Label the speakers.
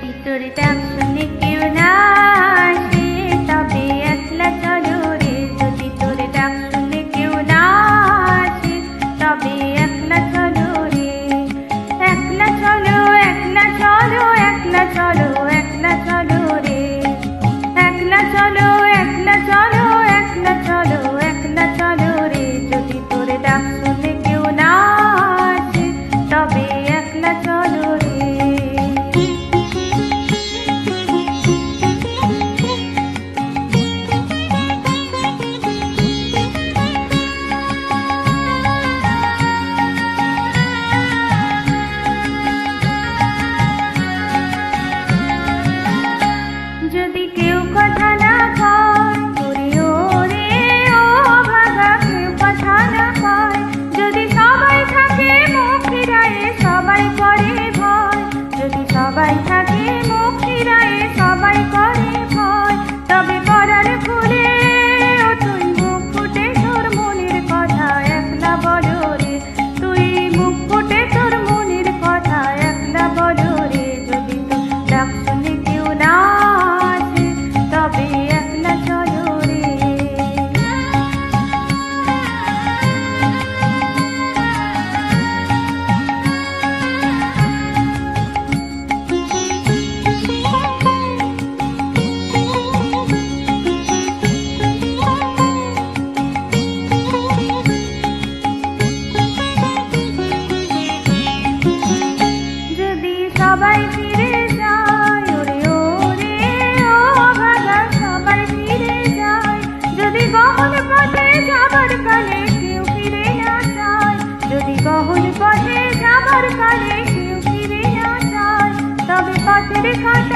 Speaker 1: ভিতরে ডাক শুনে কেউ না সবাই ফিরে যায়। ওরে ওরে, ও ভাগা সবাই ফিরে যায়। যদি গহন পথে যাবার কালে কেউ ফিরে না যায়, যদি গহন পথে যাবার কালে কেউ ফিরে না যায়, তবে পথের কাটা